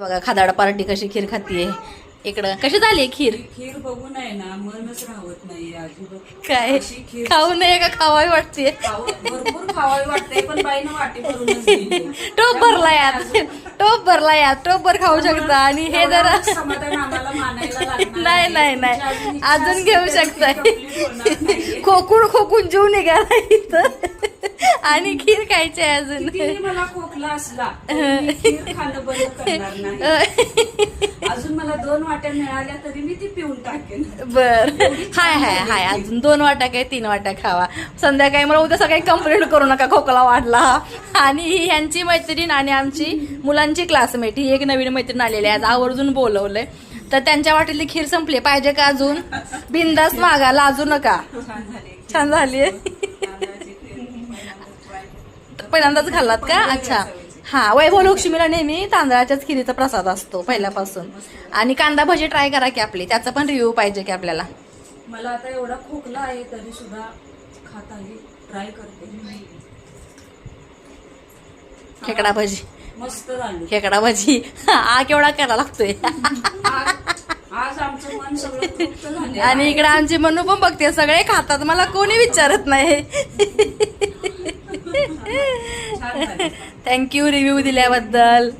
बघा खादाड पार्टी कशी खीर खातीये. इकडं कशी झाली खीर? खीर बघून आहे ना मनच राहत नाही अजिबात. काय? खीर खाऊ नये का खावावी वाटते खाव- भरपूर खावावी वाटते पण बाईनं वाटी भरूनच दिली. टोप भरला यात. टोप भरला यात. टोप भर खाऊ शकता आणि हे जरा नाही. नाही नाही. अजून घेऊ तर ती शकताय. complete होणार नाहीये. खोकून खोकून जीव निघाला इथं. आणि खीर खायची आहे अजून. कितीही मला खोकला असला तरी मी खीर खाणं बंद करणार नाही. अजून मला दोन वाट्या मिळाल्या तरी मी ती पिऊन टाकेन. बर. हाय हाय हाय. अजून दोन वाट्या काय तीन वाट्या खावा. संध्याकाळी मला उद्या सकाळी कंप्लेंट करू नका खोकला वाढला. आणि ही ह्यांची मैत्रीण आणि आमची मुलांची क्लासमेट ही एक नवीन मैत्रीण आलेली आहे. आज आवर्जून बोलवलंय. तर त्यांच्या वाटेतली खीर संपली. पाहिजे का अजून? बिंदास मागा. लाजू नका. छान झाले छान झाली तांदळाची खीर. पहिल्यांदाच खाल्लात का? अच्छा. हा वैभव लक्ष्मीला नेहमी तांदळाच्याच खिरीचा प्रसाद असतो पहिल्यापासून. आणि कांदा भजी ट्राय करा की आपली. त्याचा पण रिव्ह्यू पाहिजे की आपल्याला. मला आता एवढा खोकला आहे तरी सुद्धा खात आहे. ट्राय करते. खेकडा भजी. मस्त झाली. खेकडा भजी. हा केवढा करायला लागतोय. आज आज आमचं मन सगळं तृप्त झाले आणि इकडे आमची मनू पण बघते सगळे खातात. मला कोणी विचारत नाही. थँक्यू रिव्ह्यू दिल्याबद्दल.